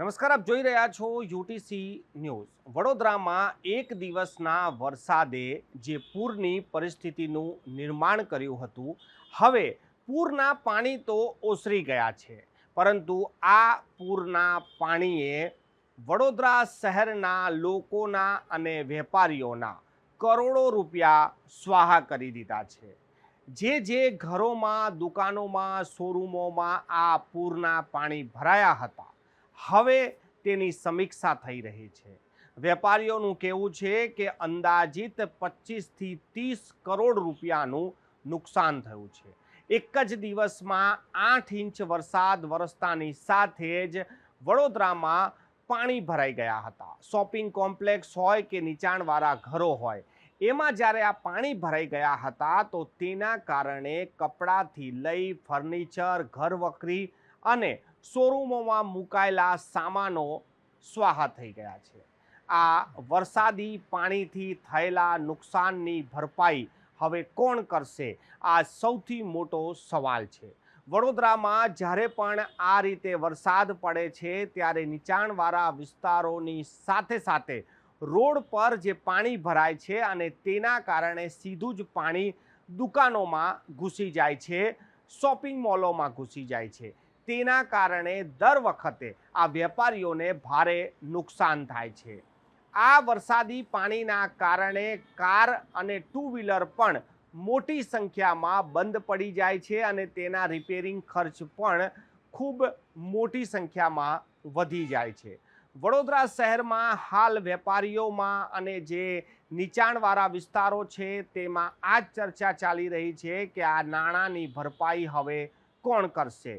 નમસ્કાર, આપ જોઈ રહ્યા છો યુટીસી ન્યૂઝ. વડોદરામાં એક દિવસના વરસાદે જે પૂરની પરિસ્થિતિનું નિર્માણ કર્યું હતું, હવે પૂરના પાણી તો ઓસરી ગયા છે. પરંતુ આ પૂરના પાણીએ વડોદરા શહેરના લોકોના અને વેપારીઓના કરોડો રૂપિયા સ્વાહા કરી દીધા છે. જે જે ઘરોમાં, દુકાનોમાં, શોરૂમોમાં આ પૂરના પાણી ભરાયા હતા હવે તેની સમીક્ષા થઈ રહી છે. વેપારીઓનું કહેવું છે કે અંદાજિત પચીસથી ત્રીસ કરોડ રૂપિયાનું નુકસાન થયું છે. એક જ દિવસમાં આઠ ઇંચ વરસાદ વરસતાની સાથે જ વડોદરામાં પાણી ભરાઈ ગયા હતા. શોપિંગ કોમ્પ્લેક્સ હોય કે નીચાણવાળા ઘરો હોય, એમાં જ્યારે આ પાણી ભરાઈ ગયા હતા તો તેના કારણે કપડાથી લઈ ફર્નિચર ઘરવકરી અને શોરૂમોમાં મુકાયેલા સામાનો સ્વાહા થઈ ગયા છે. આ વરસાદી પાણીથી થયેલા નુકસાનની ભરપાઈ હવે કોણ કરશે? આ સૌથી મોટો સવાલ છે. વડોદરામાં જ્યારે પણ આ રીતે વરસાદ પડે છે, ત્યારે નીચાણવાળા વિસ્તારોની સાથે સાથે રોડ પર જે પાણી ભરાય છે અને તેના કારણે સીધું જ પાણી દુકાનોમાં ઘૂસી જાય છે, શોપિંગ મોલોમાં ઘૂસી જાય છે. તેના કારણે દર વખતે આ વેપારીઓને ભારે નુકસાન થાય છે. આ વરસાદી પાણીના કારણે કાર અને ટુ વ્હીલર પણ મોટી સંખ્યામાં બંધ પડી જાય છે અને તેના રિપેરિંગ ખર્ચ પણ ખૂબ મોટી સંખ્યામાં વધી જાય છે. વડોદરા શહેરમાં હાલ વેપારીઓમાં અને જે નીચાણવાળા વિસ્તારો છે તેમાં આ જ ચર્ચા ચાલી રહી છે કે આ નાણાંની ભરપાઈ હવે કોણ કરશે?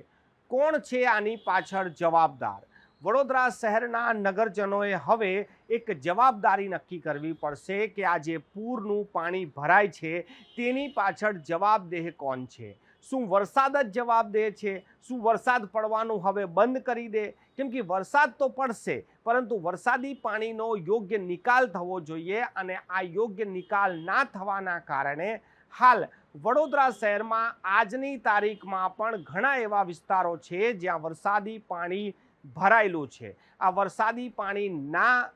કોણ છે આની પાછળ જવાબદાર? વડોદરા શહેરના નગરજનોએ હવે એક જવાબદારી નક્કી કરવી પડશે કે આ જે પૂરનું પાણી ભરાય છે, તેની પાછળ જવાબદેહ કોણ છે? શું વરસાદ જ જવાબદેહ છે? શું વરસાદ પડવાનું હવે બંધ કરી દે? કેમ કે વરસાદ તો પડશે, પરંતુ વરસાદી પાણીનો યોગ્ય નિકાલ થવો જોઈએ અને આ યોગ્ય નિકાલ ના થવાના કારણે હાલ વડોદરા શહેરમાં આજની તારીખમાં પણ ઘણા એવા વિસ્તારો છે જ્યાં વરસાદી પાણી ભરાયેલું છે. આ વરસાદી પાણી ના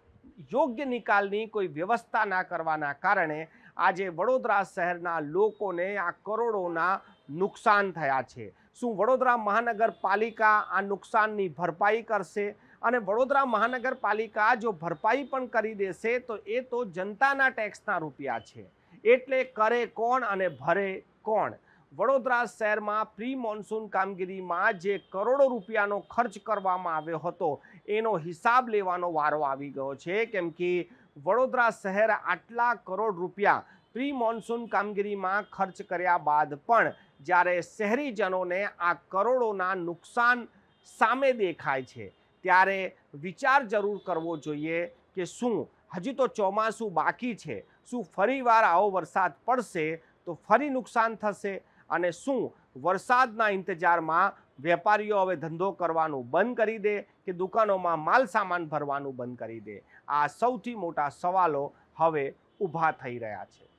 યોગ્ય નિકાલની કોઈ વ્યવસ્થા ના કરવાના કારણે આજે વડોદરા શહેરના લોકોને આ કરોડોના નુકસાન થયા છે. શું વડોદરા મહાનગરપાલિકા આ નુકસાનની ભરપાઈ કરશે? અને વડોદરા મહાનગરપાલિકા જો ભરપાઈ પણ કરી દેશે તો એ તો જનતાના ટેક્સના રૂપિયા છે. એટલે કરે કોણ અને ભરે કોણ? વડોદરા શહેરમાં પ્રી મોન્સૂન કામગીરીમાં જે કરોડો રૂપિયાનો ખર્ચ કરવામાં આવ્યો હતો, એનો હિસાબ લેવાનો વારો આવી ગયો છે. કેમ કે વડોદરા શહેર આટલા કરોડ રૂપિયા પ્રી મોન્સૂન કામગીરીમાં ખર્ચ કર્યા બાદ પણ જ્યારે શહેરીજનોને આ કરોડોના નુકસાન સામે દેખાય છે, ત્યારે વિચાર જરૂર કરવો જોઈએ કે શું? હજી તો ચોમાસું બાકી છે શું ફરીવાર આવો વરસાદ પડશે તો ફરી નુકસાન થશે? અને શું વરસાદના ઇંતજારમાં વેપારીઓ હવે ધંધો કરવાનું બંધ કરી દે કે દુકાનોમાં માલ સામાન ભરવાનું બંધ કરી દે? આ સૌથી મોટા સવાલો હવે ઊભા થઈ રહ્યા છે.